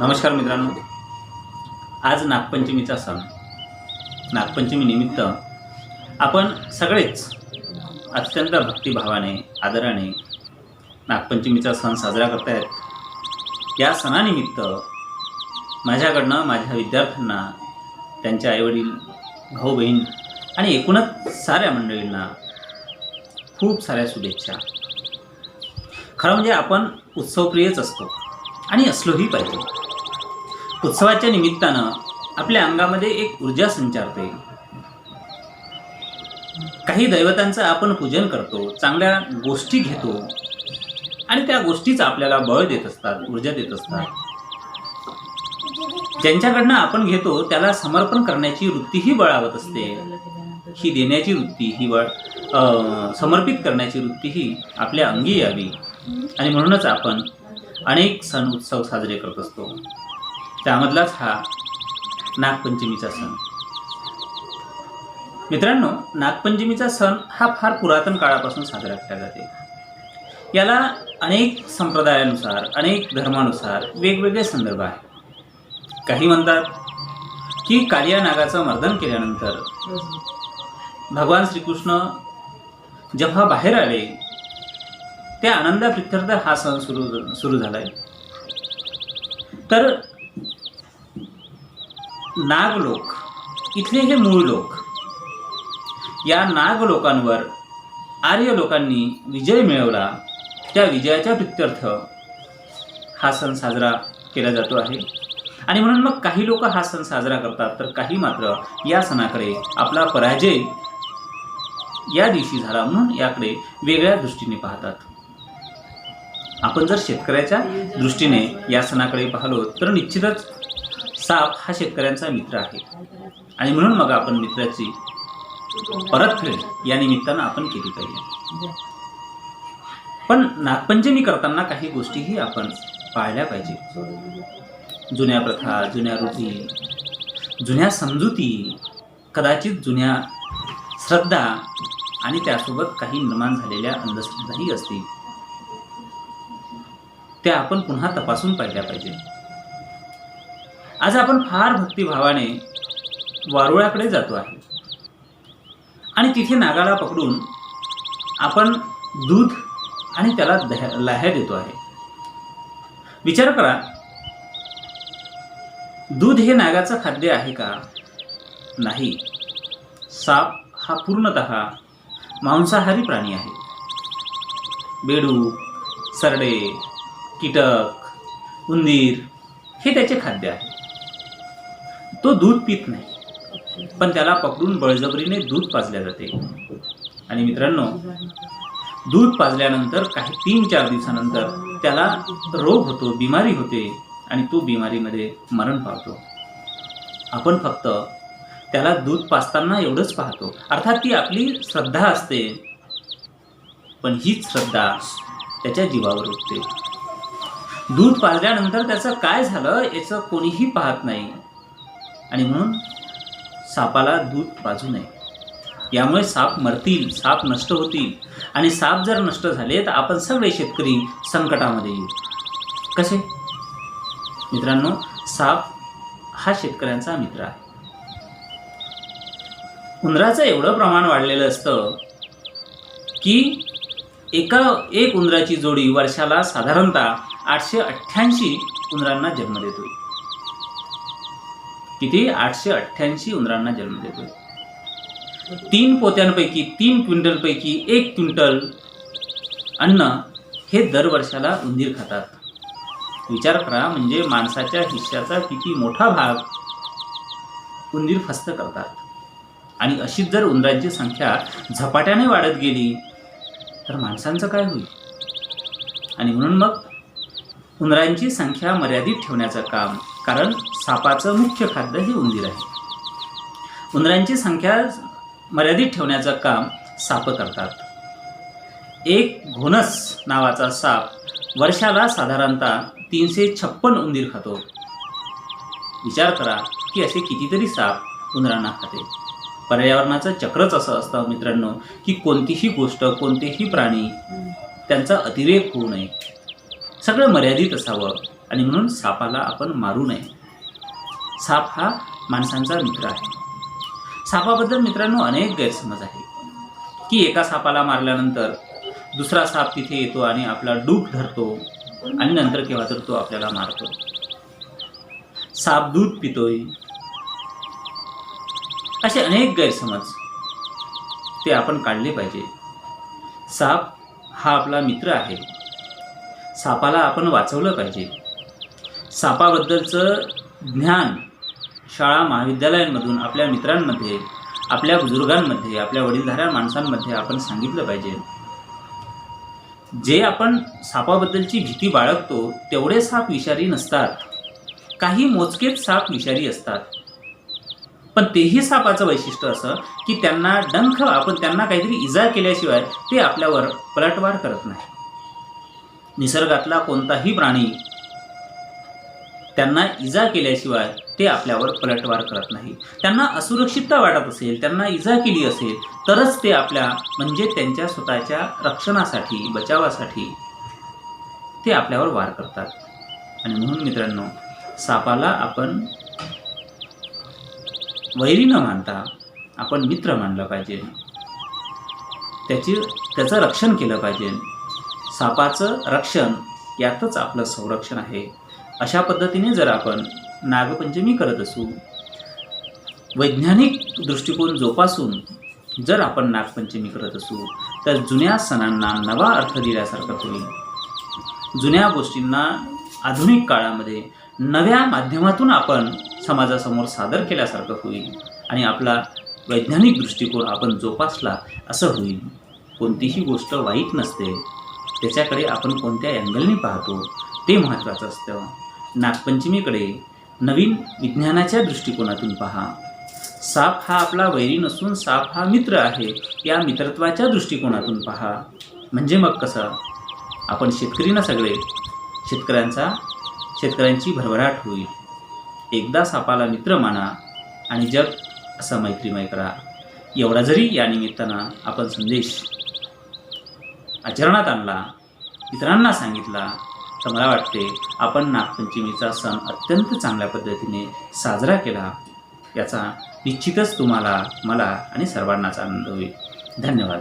नमस्कार. मित्रांनो. आज नागपंचमीचा सण. नागपंचमी निमित्त आपण सगळेच अत्यंत भक्तिभावाने आदराने नागपंचमीचा सण साजरा करतायत. या सणानिमित्त माझ्याकडनं माझ्या विद्यार्थ्यांना त्यांच्या आईवडील भाऊ बहीण आणि एकूणच साऱ्या मंडळींना खूप साऱ्या शुभेच्छा. खरं म्हणजे आपण उत्सवप्रियच असतो आणि असलोही पाहिजे. उत्सवाच्या निमित्तानं आपल्या अंगामध्ये एक ऊर्जा संचारते. काही दैवतांचं आपण पूजन करतो चांगल्या गोष्टी घेतो आणि त्या गोष्टीच आपल्याला बळ देत असतात ऊर्जा देत असतात. ज्यांच्याकडनं आपण घेतो त्याला समर्पण करण्याची वृत्तीही बळावत असते. ही देण्याची वृत्ती ही बळ समर्पित करण्याची वृत्ती ही आपल्या अंगी यावी. आणि म्हणूनच आपण अनेक सण उत्सव साजरे करत असतो. त्यामधलाच हा नागपंचमीचा सण. मित्रांनो नागपंचमीचा सण हा फार पुरातन काळापासून साजरा केला जाते. याला अनेक संप्रदायानुसार अनेक धर्मानुसार वेगवेगळे संदर्भ आहेत. काही म्हणतात की कालिया नागाचं मर्दन केल्यानंतर भगवान श्रीकृष्ण जेव्हा बाहेर आले त्या आनंदाप्रित्यर्थ हा सण सुरू सुरू झालाय. तर नागलोक. इथले हे मूळ लोक. या नाग लोकांवर आर्य लोकांनी विजय मिळवला. त्या विजयाच्या प्रित्यर्थ हा सण साजरा केला जातो आहे. आणि म्हणून मग काही लोक हा सण साजरा करतात तर काही मात्र या सणाकडे आपला पराजय या दिवशी झाला म्हणून याकडे वेगळ्या दृष्टीने पाहतात. आपण जर शेतकऱ्याच्या दृष्टीने या सणाकडे पाहिलो तर निश्चितच साप हा शेतकऱ्यांचा मित्र आहे. आणि म्हणून मग आपण मित्राची परतफेड या निमित्तानं आपण केली पाहिजे. पण नागपंचमी करताना काही गोष्टीही आपण पाळल्या पाहिजे. जुन्या प्रथा जुन्या रूढी जुन्या समजुती कदाचित जुन्या श्रद्धा आणि त्यासोबत काही निर्माण झालेल्या अंधश्रद्धाही असतील. त्या आपण पुन्हा तपासून पाहिल्या पाहिजे. आज आपण फार भक्तिभावाने वारुळाकडे जातो आहे. आणि तिथे नागाला पकडून आपण दूध आणि त्याला दह्या लाह्या देतो आहे. विचार करा दूध हे नागाचं खाद्य आहे का? नाही. साप हा पूर्णत मांसाहारी प्राणी आहे. बेडू सरडे कीटक उंदीर हे त्याचे खाद्य आहे. तो दूध पित नाही. पण त्याला पकडून बळजबरीने दूध पाजल्या जाते. आणि मित्रांनो दूध पाजल्यानंतर काही तीन चार दिवसानंतर त्याला रोग होतो बिमारी होते आणि तो बिमारीमध्ये मरण पावतो. आपण फक्त त्याला दूध पाजताना एवढंच पाहतो. अर्थात ती आपली श्रद्धा असते पण हीच श्रद्धा त्याच्या जीवावर उठते. दूध पाजल्यानंतर त्याचं काय झालं याचं कोणीही पाहत नाही. आणि म्हणून सापाला दूध पाजू नये. यामुळे साप मरतील साप नष्ट होतील. आणि साप जर नष्ट झाले तर आपण सगळे शेतकरी संकटामध्ये येऊ. कसे? मित्रांनो साप हा शेतकऱ्यांचा मित्र आहे. उंदराचं एवढं प्रमाण वाढलेलं असतं की एका एक उंदराची जोडी वर्षाला साधारणतः आठशे अठ्ठ्याऐंशी उंदरांना जन्म देतो. किती आठशे अठ्ठ्याऐंशी उंदरांना जन्म देतो तीन पोत्यांपैकी तीन क्विंटलपैकी एक क्विंटल अन्न हे दरवर्षाला उंदीर खातात. विचार करा म्हणजे माणसाच्या हिश्श्याचा किती मोठा भाग उंदीर फस्त करतात. आणि अशीच जर उंदरांची संख्या झपाट्याने वाढत गेली तर माणसांचं काय होईल? आणि म्हणून मग उंदरांची संख्या मर्यादित ठेवण्याचं काम कारण सापाचं मुख्य खाद्य हे उंदीर आहे. उंदरांची संख्या मर्यादित ठेवण्याचं काम साप करतात. एक घोनस नावाचा साप वर्षाला साधारणतः तीनशे छप्पन उंदीर खातो. विचार करा की असे कितीतरी साप उंदरांना खाते. पर्यावरणाचं चक्रच असं असतं मित्रांनो की कोणतीही गोष्ट कोणतेही प्राणी त्यांचा अतिरेक होऊ नये. सगळं मर्यादित असावं. आणि म्हणून सापाला आपण मारू नये. साप हा माणसांचा मित्र आहे. सापाबद्दल मित्रांनो अनेक गैरसमज आहे की एका सापाला मारल्यानंतर दुसरा साप तिथे येतो आणि आपला डूब धरतो आणि नंतर केव्हा तर तो आपल्याला मारतो. साप दूध पितोय. असे अनेक गैरसमज ते आपण काढले पाहिजे. साप हा आपला मित्र आहे. सापाला आपण वाचवलं पाहिजे. सापाबद्दलचं ज्ञान शाळा महाविद्यालयांमधून आपल्या मित्रांमध्ये आपल्या बुजुर्गांमध्ये आपल्या वडीलधाऱ्या माणसांमध्ये आपण सांगितलं पाहिजे. जे आपण सापाबद्दलची भीती बाळगतो तेवढे साप विषारी नसतात. काही मोजकेच साप विषारी असतात. पण तेही सापाचं वैशिष्ट्य असं की त्यांना डंख आपण त्यांना काहीतरी इजा केल्याशिवाय ते आपल्यावर पलटवार करत नाही. निसर्गातला कोणताही प्राणी त्यांना इजा केल्याशिवाय ते आपल्यावर पलटवार करत नाही त्यांना असुरक्षितता वाटत असेल त्यांना इजा केली असेल तरच ते आपल्या म्हणजे त्यांच्या स्वतःच्या रक्षणासाठी बचावासाठी ते आपल्यावर वार करतात. आणि म्हणून मित्रांनो सापाला आपण वैरी न मानता आपण मित्र मानलं पाहिजे. त्याची त्याचं रक्षण केलं पाहिजे. सापाचं रक्षण यातच आपलं संरक्षण आहे. अशा पद्धतीने जर आपण नागपंचमी करत असू वैज्ञानिक दृष्टिकोन जोपासून जर आपण नागपंचमी करत असू तर जुन्या सणांना नवा अर्थ दिल्यासारखं होईल. जुन्या गोष्टींना आधुनिक काळामध्ये नव्या माध्यमातून आपण समाजासमोर सादर केल्यासारखं होईल आणि आपला वैज्ञानिक दृष्टिकोन आपण जोपासला असं होईल. कोणतीही गोष्ट वाईट नसते. त्याच्याकडे आपण कोणत्या अँगलने पाहतो ते महत्त्वाचं असतं. नागपंचमीकडे नवीन विज्ञानाच्या दृष्टिकोनातून पहा. साप हा आपला वैरी नसून साप हा मित्र आहे या मित्रत्वाच्या दृष्टिकोनातून पहा. म्हणजे मग कसं? आपण शेतकरी ना सगळे. शेतकऱ्यांचा शेतकऱ्यांची भरभराट होईल. एकदा सापाला मित्र माना आणि जग असं मैत्रीमय करा. एवढा जरी या निमित्तानं आपण संदेश आचरणात आणला इतरांना सांगितला तर मला वाटते आपण नागपंचमीचा सण अत्यंत चांगल्या पद्धतीने साजरा केला याचा निश्चितच तुम्हाला मला आणि सर्वांनाच आनंद होईल. धन्यवाद.